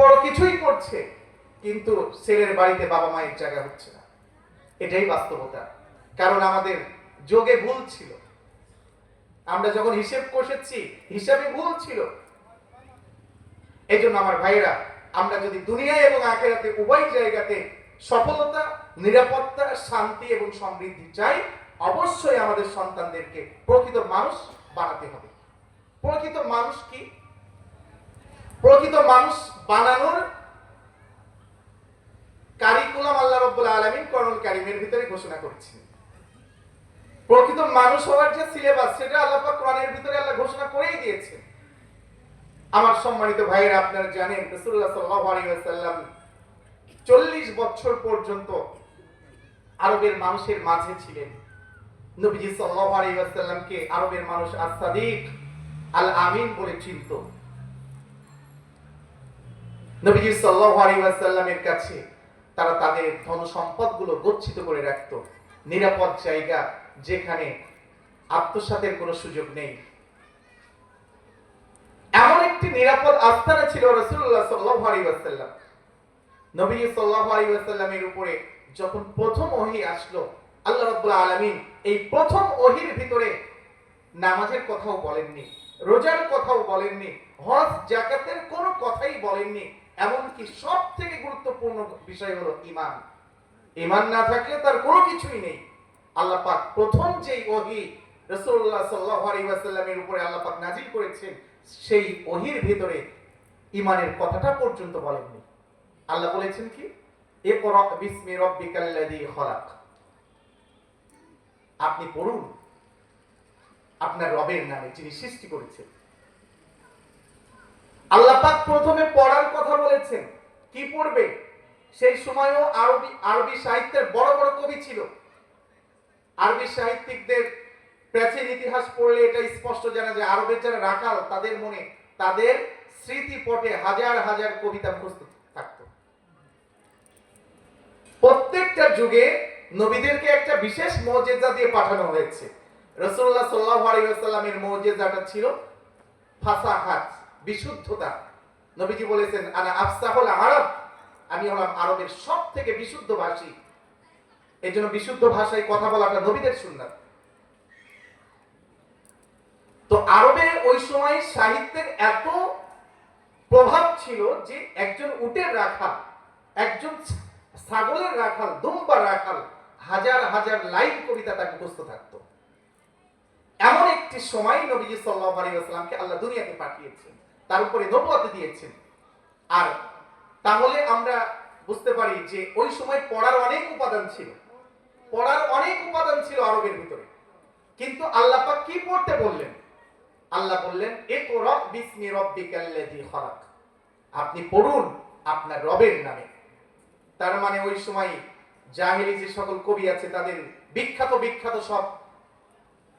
বড় কিছুই করছে, কিন্তু ছেলের বাড়িতে বাবা মায়ের জায়গা হচ্ছে না। এটাই বাস্তবতা। কারণ আমাদের যোগে ভুল ছিল। আমরা যখন হিসেব কষেছি, হিসাবে ভুল ছিল। এই জন্য আমার ভাইয়েরা, আমরা যদি দুনিয়ায় এবং আখেরাতে উভয় জায়গাতে সফলতা, নিরাপত্তা, শান্তি এবং সমৃদ্ধি চাই, অবশ্যই আমাদের সন্তানদেরকে প্রকৃত মানুষ বানাতে হবে। প্রকৃত মানুষ কি? প্রকৃত মানুষ বানানোর কারিকুলাম আল্লাহ রব্বুল আলমিন করণুল কারিমের ভিতরে ঘোষণা করেছেন। প্রকৃত মানুষ হওয়ার যে সিলেবাস সেটা আল্লাহ কোরআনের ভিতরে আল্লাহ ঘোষণা করেই দিয়েছে আমার সম্মানিত ভাইয়েরা, আপনারা জানেন, রাসূলুল্লাহ সাল্লাল্লাহু আলাইহি ওয়াসাল্লাম 40 বছর পর্যন্ত আরবের মানুষের মাঝে ছিলেন। নবীজি সাল্লাল্লাহু আলাইহি ওয়াসাল্লামকে আরবের মানুষ আস-সাদিক আল আমিন বলে চিনত। নবীজি সাল্লাল্লাহু আলাইহি ওয়াসাল্লামের কাছে তারা তাদের ধন সম্পদগুলো গচ্ছিত করে রাখত। নিরাপদ জায়গা যেখানে আত্মসাতের কোনো সুযোগ নেই। এমন একটি নিরাপদ আস্থানা ছিল রাসূলুল্লাহ সাল্লাল্লাহু আলাইহি ওয়াসাল্লাম। নবী সাল্লাল্লাহু আলাইহি ওয়াসাল্লামের উপরে যখন প্রথম ওহী আসলো, আল্লাহ রাব্বুল আলামিন এই প্রথম ওহীর ভিতরে নামাজের কথাও বলেননি, রোজার কথাও বলেননি, হজ জাকাতের কোনো কথাই বলেননি এমনকি সব থেকে গুরুত্বপূর্ণ বিষয় হলো ঈমান। ঈমান না থাকলে তার কোনো কিছুই নেই। আল্লাহ পাক প্রথম যেই ওহী রাসূলুল্লাহ সাল্লাল্লাহু আলাইহি উপরে আল্লাহ পাক নাজিল করেছেন, সেই ওহির ভিতরে ঈমানের কথাটা পর্যন্ত বলেননি। আল্লাহ বলেছেন কি? ইকরা বিসমি রাব্বিকাল্লাযী খলাক। আপনি পড়ুন। আপনার রবের নামে যিনি সৃষ্টি করেছেন। আল্লাহ পাক প্রথমে পড়ার কথা বলেছেন। কি পড়বে? সেই সময়ও আরবি আরবি সাহিত্যের বড় বড় কবি ছিল। আরবি সাহিত্যিকদের প্রাচীন ইতিহাস পড়লে এটা স্পষ্ট জানা যায়। আরবের যারা রাখাল তাদের মনে, তাদের স্মৃতিপটে হাজার হাজার কবিতা প্রস্তুত থাকতো। প্রত্যেকটা যুগে নবীদেরকে একটা বিশেষ মর্যাদা দিয়ে পাঠানো হয়েছে। রসুল্লাহ সাল্লাহ আলাইসাল্লামের মর্যাদাটা ছিল ফাসাহাত। বিশুদ্ধতা। নবীজি বলেছেন, আনা আফসাহুল আরব। আমি হলাম আরবের সব থেকে বিশুদ্ধ ভাষী। এই জন্য বিশুদ্ধ ভাষায় কথা বলাটা নবীদের সুন্নাত। তো আরবে ওই সময় সাহিত্যের এত প্রভাব ছিল যে একজন উটের রাখাল, একজন ছাগলের রাখাল দুম্বার রাখাল, হাজার হাজার লাইন কবিতা তাকে মুখস্থ থাকতো। এমন একটি সময় নবীজি সাল্লাল্লাহু আলাইহি ওয়াসাল্লামকে আল্লাহ দুনিয়াতে পাঠিয়েছেন। তার উপরে নবুয়ত দিয়েছেন। আর তাহলে আমরা বুঝতে পারি যে ওই সময় পড়ার অনেক উপাদান ছিল। পড়ার অনেক উপাদান ছিল আরবের ভিতরে। কিন্তু আল্লাহ পাক কি পড়তে বললেন? আল্লাহ বললেন, ইকরা বিসমি রাব্বিকাল্লাযী খলাক। আপনি পড়ুন আপনার রবের নামে। তার মানে ওই সময় জাহেলি যে সকল কবি আছে, তাদের বিখ্যাত বিখ্যাত সব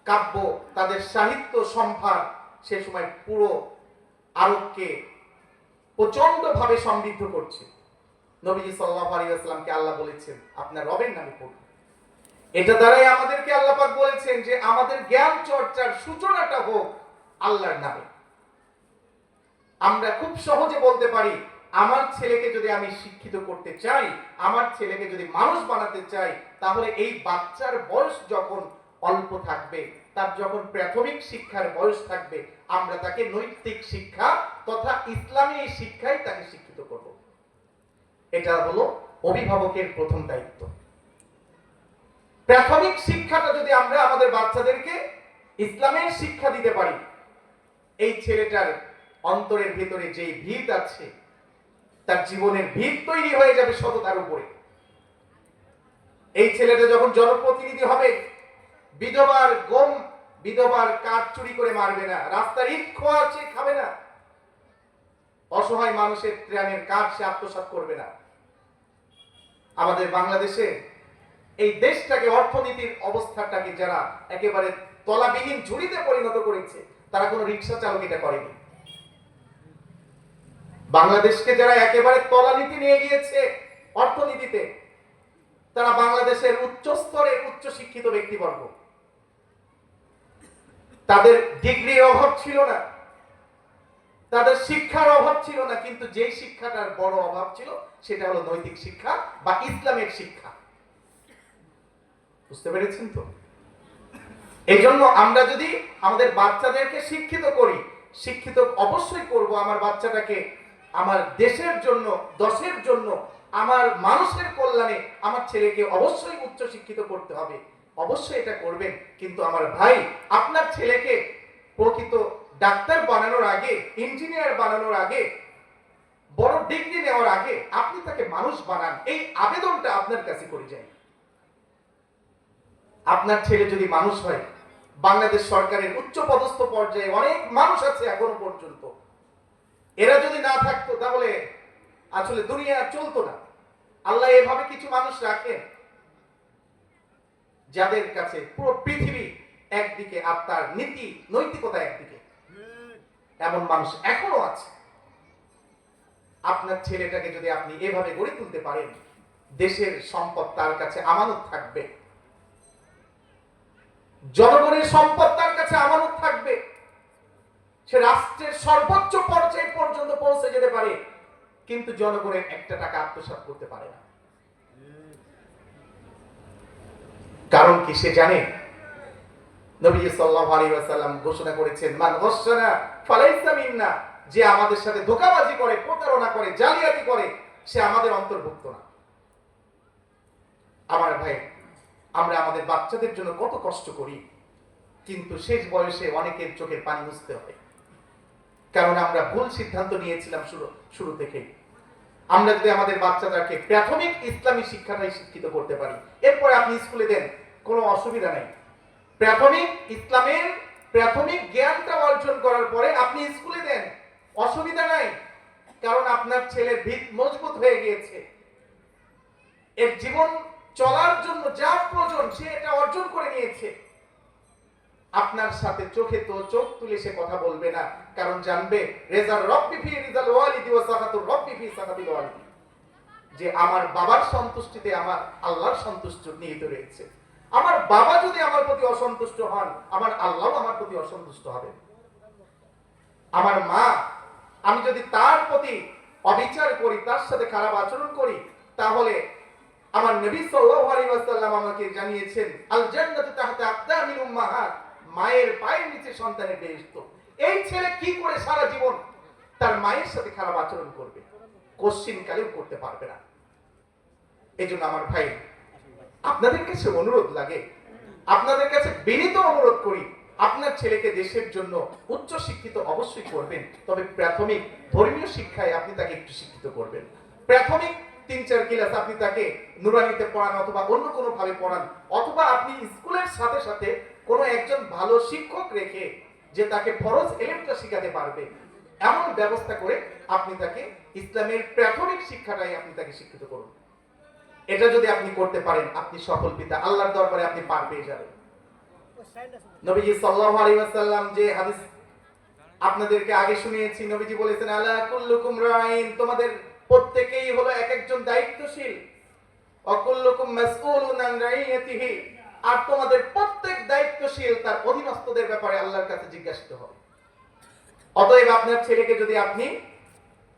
কাব্য, তাদের সাহিত্য সম্ভার সে সময় পুরো আরবকে প্রচণ্ড ভাবে সমৃদ্ধ করছে। নবীজি আলাইহি ওয়াসাল্লামকে আল্লাহ বলেছেন, আপনার রবের নামে পড়ুন। এটা দ্বারাই আমাদেরকে আল্লাহ পাক বলেছেন যে, আমাদের জ্ঞান চর্চার সূচনাটা হোক আল্লাহর নামে। আমরা খুব সহজে বলতে পারি, আমার ছেলেকে যদি আমি শিক্ষিত করতে চাই, আমার ছেলেকে যদি মানুষ বানাতে চাই, তাহলে এই বাচ্চার বয়স যখন অল্প থাকবে, তার যখন প্রাথমিক শিক্ষার বয়স থাকবে আমরা তাকে নৈতিক শিক্ষা তথা ইসলামী শিক্ষায় তাকে শিক্ষিত করব। এটা হলো অভিভাবকের প্রথম দায়িত্ব। প্রাথমিক শিক্ষাটা যদি আমরা আমাদের বাচ্চাদেরকে ইসলামের শিক্ষা দিতে পারি, এই ছেলেটার অন্তরের ভিতরে যে ভিত আছে, তার জীবনের ভিত তৈরি হয়ে যাবে সততার উপরে। এই ছেলেটা যখন জনপ্রতিনিধি হবে, বিধবার গম বিধবার কাঠ চুরি করে মারবে না, রাস্তার ইট খোয়া সে খাবে না। অসহায় মানুষের ত্রাণের কাঠ সে আত্মসাৎ করবে না। আমাদের বাংলাদেশে এই দেশটাকে অর্থনীতির অবস্থাটাকে যারা একেবারে তলাবিহীন ঝুড়িতে পরিণত করেছে, তারা কোনো রিক্সা চালক এটা করেনি। বাংলাদেশকে যারা একেবারে তলানীতি নিয়ে গিয়েছে অর্থনীতিতে, তারা বাংলাদেশের উচ্চ স্তরের উচ্চ শিক্ষিত ব্যক্তিবর্গ। তাদের ডিগ্রির অভাব ছিল না। তাদের শিক্ষার অভাব ছিল না, কিন্তু যে শিক্ষাটার বড় অভাব ছিল, সেটা হলো নৈতিক শিক্ষা বা ইসলামের শিক্ষা। বুঝতে পেরেছেন তো? এই জন্য আমরা যদি আমাদের বাচ্চাদেরকে শিক্ষিত করি, শিক্ষিত অবশ্যই করব আমার বাচ্চাটাকে আমার দেশের জন্য, দশের জন্য, আমার মানুষের কল্যাণে আমার ছেলেকে অবশ্যই উচ্চ শিক্ষিত করতে হবে। অবশ্যই এটা করবেন, কিন্তু আমার ভাই, আপনার ছেলেকে প্রকৃত ডাক্তার বানানোর আগে ইঞ্জিনিয়ার বানানোর আগে, বড় ডিগ্রি নেওয়ার আগে আপনি তাকে মানুষ বানান, এই আবেদনটা আপনার কাছে করে যাই। আপনার ছেলে যদি মানুষ হয়, বাংলাদেশ সরকারের উচ্চ পদস্থ পর্যায়ে অনেক মানুষ আছে এখনও পর্যন্ত। এরা যদি না থাকতো তাহলে আসলে দুনিয়া চলতো না। আল্লাহ এভাবে কিছু মানুষ রাখেন যাদের কাছে পুরো পৃথিবী একদিকে আর তার নীতি, নৈতিকতা একদিকে। এমন মানুষ এখনও আছে। আপনার ছেলেটাকে যদি আপনি এভাবে গড়ে তুলতে পারেন, দেশের সম্পদ তার কাছে আমানত থাকবে। জনগণের সম্পদ তার কাছে আমানত থাকবে। সে রাষ্ট্রের সর্বোচ্চ পর্যায়ে পর্যন্ত পৌঁছে যেতে পারে, কিন্তু জনগণের একটা টাকা আত্মসাৎ করতে পারে না কারণ কি সে জানে? নবী সাল্লাল্লাহু আলাইহি ওয়াসাল্লাম ঘোষণা করেছেন, মান গশশানা ফালাইসা মিন্না যে আমাদের সাথে ধোঁকাবাজি করে, প্রতারণা করে, জালিয়াতি করে, সে আমাদের অন্তর্ভুক্ত না। আমার ভাই, আমরা আমাদের বাচ্চাদের জন্য কত কষ্ট করি, কিন্তু শেষ বয়সে অনেকের চোখের পানি মুছতে হয়। কারণ আমরা ভুল সিদ্ধান্ত নিয়েছিলাম শুরু শুরু থেকেই আমরা যদি আমাদের বাচ্চাদেরকে প্রাথমিক ইসলামী শিক্ষাটাই শিক্ষিত করতে পারি, এরপরে আপনি স্কুলে দেন কোনো অসুবিধা নেই। প্রাথমিক ইসলামের প্রাথমিক জ্ঞানটা অর্জন করার পরে আপনি স্কুলে দেন। অসুবিধা নাই, কারণ আপনার ছেলের ভিত মজবুত হয়ে গিয়েছে। এর জীবন চলার জন্য যা প্রয়োজন, সে এটা অর্জন করে নিয়েছে। আপনার সাথে চোখে তো চোখ তুলে সে কথা বলবে না, কারণ জানবে, রেজাল রব্বি ফি রিজাল ওয়ালিদি ওয়া সাকাতুর রব্বি ফি সাকাতিল ওয়ালিদি। যে আমার বাবার সন্তুষ্টিতে আমার আল্লাহর সন্তুষ্ট নিহিত রয়েছে। আমার বাবা যদি আমার প্রতি অসন্তুষ্ট হন, আমার আল্লাহ আমার প্রতি অসন্তুষ্ট হবে। আমার মা, আমি যদি তার প্রতি অবিচার করি, তার সাথে খারাপ আচরণ করি, তাহলে আমার নবী সাল্লাল্লাহু আলাইহি আমাকে জানিয়েছেন আল জান্নাতু তাহতা আকদামিল উম্মাহাত। মায়ের পায়ের নিচে সন্তানের বেহেশত। এই ছেলে কি করে সারা জীবন তার মায়ের সাথে খারাপ আচরণ করবে? কোশ্চিন কালেও করতে পারবে না। এজন্য আমার ভাই আপনাদের কাছে অনুরোধ লাগে। আপনাদের কাছে বিনীত অনুরোধ করি, আপনার ছেলেকে দেশের জন্য উচ্চ শিক্ষিত অবশ্যই করবেন, তবে প্রাথমিক ধর্মীয় শিক্ষায় আপনি তাকে একটু শিক্ষিত করবেন। প্রাথমিক তিন চার ক্লাস আপনি তাকে নুরানিতে পড়ান অথবা অন্য কোনো ভাবে পড়ান, অথবা আপনি স্কুলের সাথে সাথে কোনো একজন ভালো শিক্ষক রেখে যে তাকে ফরজ এলেমটা শেখাতে পারবে, এমন ব্যবস্থা করে আপনি তাকে ইসলামের প্রাথমিক শিক্ষাটাই আপনি তাকে শিক্ষিত করুন। এটা যদি আপনি করতে পারেন, আপনি সফল পিতা। আল্লাহর দরবারে আপনি পার পেয়ে যাবেন। নবীজি সাল্লাল্লাহু আলাইহি যে হাদিস আপনাদেরকে আগে শুনিয়েছি, নবীজি বলেছেন, আলা কুল্লুকুম রাইন তোমাদের প্রত্যেকেই হলো এক একজন দায়িত্বশীল। অকুল্লুকুম রাইয়াতিহি আর তোমাদের প্রত্যেক দায়িত্বশীল তার অধীনস্থদের ব্যাপারে আল্লাহর কাছে জিজ্ঞাসিত হবে। অতএব আপনার ছেলেকে যদি আপনি,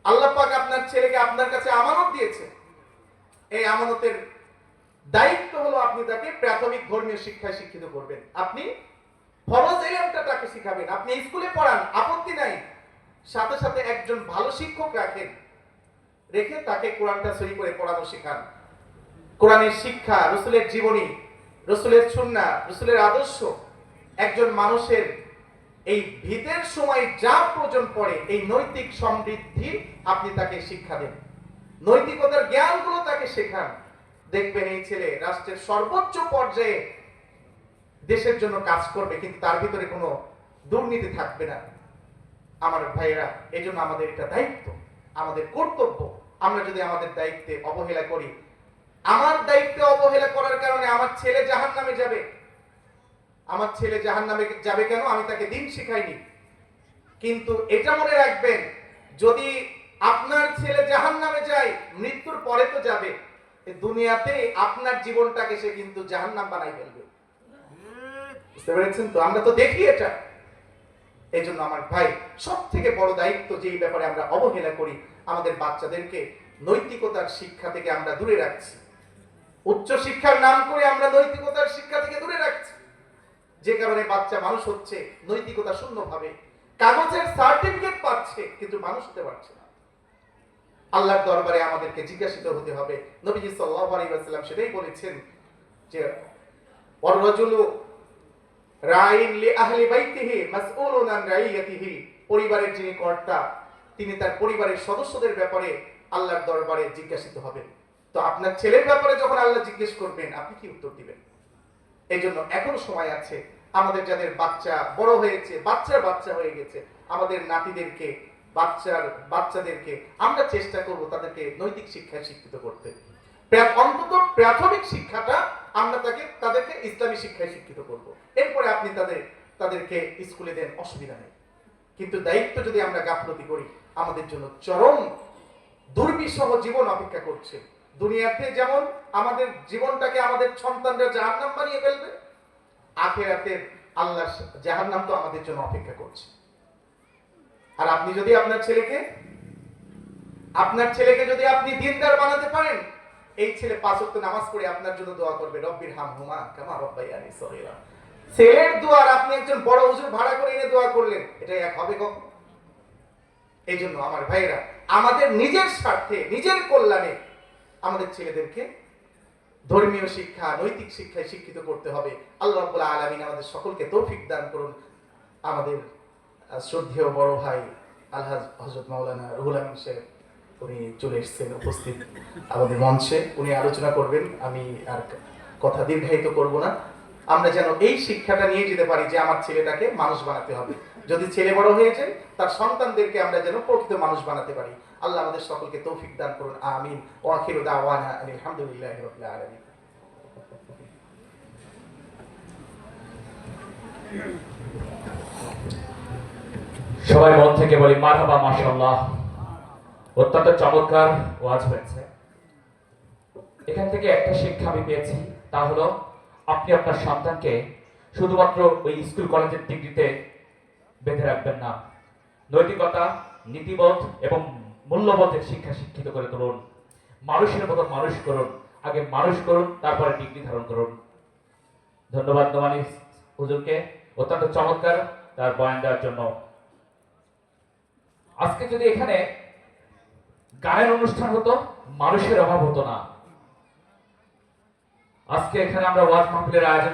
আল্লাহ পাক আপনার ছেলেকে আপনার কাছে আমানত দিয়েছে এই আমানতের দায়িত্ব হলো আপনি তাকে প্রাথমিক ধর্মীয় শিক্ষায় শিক্ষিত করবেন। আপনি ফরজ এলেমটা তাকে শিখাবেন। আপনি স্কুলে পড়ান, আপত্তি নাই। সাথে সাথে একজন ভালো শিক্ষক রাখেন। রেখে তাকে কোরআনটা সহি করে পড়ানো শেখান। কোরআনের শিক্ষা, রসুলের জীবনী, রসুলের সুন্না, রসুলের আদর্শ, একজন মানুষের এই ভিতের সময় যা প্রয়োজন পড়ে, এই নৈতিক সমৃদ্ধি আপনি তাকে শিক্ষা দেন। নৈতিকতার জ্ঞানগুলো তাকে শেখান। দেখবেন এই ছেলে রাষ্ট্রের সর্বোচ্চ পর্যায়ে দেশের জন্য কাজ করবে, কিন্তু তার ভিতরে কোনো দুর্নীতি থাকবে না। আমার ভাইয়েরা এই জন্য আমাদের এটা দায়িত্ব, আমাদের কর্তব্য। আমরা যদি আমাদের দায়িত্বে অবহেলা করি, আমার দায়িত্বে অবহেলা করার কারণে আমার ছেলে জাহান নামে যাবে। আমার ছেলে জাহান নামে যাবে কেন? আমি তাকে দিন শিখাইনি। কিন্তু এটা মনে রাখবেন, যদি আপনার ছেলে জাহান নামে যায়, মৃত্যুর পরে তো যাবে। দুনিয়াতে আপনার জীবনটাকে সে কিন্তু জাহান নাম বানাই ফেলবে। বুঝতে পেরেছেন তো? আমরা তো দেখি এটা। এই জন্য আমার ভাই সব থেকে বড় দায়িত্ব যে এই ব্যাপারে আমরা অবহেলা করি, আমাদের বাচ্চাদেরকে নৈতিকতার শিক্ষা থেকে আমরা দূরে রাখছি। উচ্চ শিক্ষার নাম করে আমরা নৈতিকতার শিক্ষা থেকে দূরে রাখছি। যে কারণে বাচ্চা মানুষ হচ্ছে নৈতিকতা শূন্য ভাবে কাগজের সার্টিফিকেট পাচ্ছে, কিন্তু মানুষ হতে পারছে না। আল্লাহর দরবারে আমাদেরকে জিজ্ঞাসিত হতে হবে। নবীজি সাল্লাল্লাহু আলাইহি ওয়াসাল্লাম সেটাই বলেছেন যে, ওয়াররাজুলু রাইন লি আহলি বাইতিহি মাসউলুন আন রাইয়াতিহি। পরিবারের যিনি কর্তা, তিনি তার পরিবারের সদস্যদের ব্যাপারে আল্লাহর দরবারে জিজ্ঞাসিত হবেন। তো আপনার ছেলের ব্যাপারে যখন আল্লাহ জিজ্ঞেস করবেন, আপনি কি উত্তর দিবেন? এই জন্য এখনও সময় আছে। আমাদের যাদের বাচ্চা বড় হয়েছে বাচ্চার বাচ্চা হয়ে গেছে, আমাদের নাতিদেরকে বাচ্চার, বাচ্চাদেরকে আমরা চেষ্টা করব তাদেরকে নৈতিক শিক্ষায় শিক্ষিত করতে। অন্তত প্রাথমিক শিক্ষাটা আমরা তাকে, তাদেরকে ইসলামী শিক্ষায় শিক্ষিত করব। এরপরে আপনি তাদের, তাদেরকে স্কুলে দেন, অসুবিধা নেই। কিন্তু দায়িত্ব যদি আমরা গাফলতি করি, আমাদের জন্য চরম দুর্বিষহ জীবন অপেক্ষা করছে। দুনিয়াতে যেমন আমাদের জীবনটাকে আমাদের সন্তানরা জাহান্নাম বানিয়ে ফেলবে, আখেরাতের আল্লাহ জাহান্নাম তো আমাদের জন্য অপেক্ষা করছে। আর আপনি যদি আপনার ছেলেকে আপনার ছেলেকে যদি আপনি দিনদার বানাতে পারেন, এই ছেলে পাঁচ ওয়াক্ত নামাজ পড়ে আপনার জন্য দোয়া করবে, রব্বির হাম হুমা কামা রব্বাইয়ানি সগীরা। ছেলের দোয়ার আপনি একজন বড় হুজুর ভাড়া করে এনে দোয়া করলেন এটা এক হবে কখন? এই জন্য আমার ভাইয়েরা, আমাদের নিজের স্বার্থে, নিজের কল্যাণে আমাদের ছেলেদেরকে ধর্মীয় শিক্ষা, নৈতিক শিক্ষায় শিক্ষিত করতে হবে। আল্লাহ আলামিন আমাদের সকলকে তৌফিক দান করুন। আমাদের শ্রদ্ধেয় বড় ভাই আলহাজ হজরত মাওলানা রুহুল আমিন সাহেব, উনি চলে এসেছেন উপস্থিত আমাদের মঞ্চে। উনি আলোচনা করবেন, আমি আর কথা দীর্ঘায়িত করব না। আমরা যেন এই শিক্ষাটা নিয়ে যেতে পারি যে আমার ছেলেটাকে মানুষ বানাতে হবে। যদি ছেলে বড় হয়ে যায়, তার সন্তানদেরকে আমরা যেন প্রকৃত মানুষ বানাতে পারি। আল্লাহ আমাদের সকলকে তৌফিক দান করুন, আমিন। ও আখিরু দাওয়ানা আলহামদুলিল্লাহি রাব্বিল আলামিন। সবাই মন থেকে বলি, মারহাবা, মাশাআল্লাহ। অত্যন্ত চমৎকার ওয়াজ হয়েছে। এখান থেকে একটা শিক্ষা আমি পেয়েছি, তা হলো, আপনি আপনার সন্তানকে শুধুমাত্র ওই স্কুল কলেজের ডিগ্রিতে বেঁধে রাখবেন না, নৈতিকতা, নীতিবোধ এবং মূল্যবোধের শিক্ষা শিক্ষিত করে তুলুন, মানুষের মতো মানুষ করুন, আগে মানুষ করুন, তারপরে ডিগ্রি ধারণ করুন। ধন্যবাদ নোমানি হুজুরকে, অত্যন্ত চমৎকার তার বয়ান দেওয়ার জন্য। আজকে যদি এখানে গায়ের অনুষ্ঠান হতো, মানুষের অভাব হতো না। আজকে এখানে আমরা ওয়াজ মাহফিলের আয়োজন